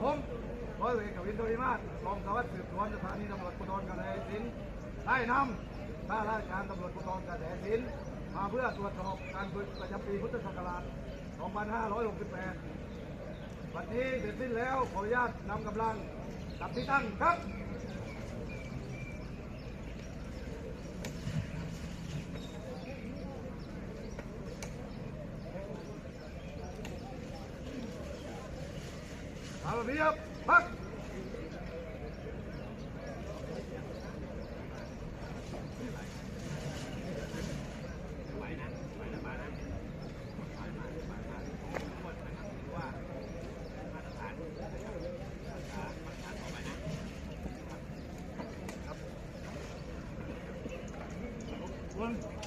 ผมร้อยเวกวินโดยมากรองสารวัตรสืบสวนสถานีตำรวจภูธรกระแสสินได้นำข้าราชการตำรวจภูธรกระแสสินมาเพื่อตรวจสอบการฝึกประจำปีพุทธศักราช 2568 วันนี้เสร็จสิ้นแล้วขออนุญาตนำกำลังกับที่ตั้งครับ เอาแบ you.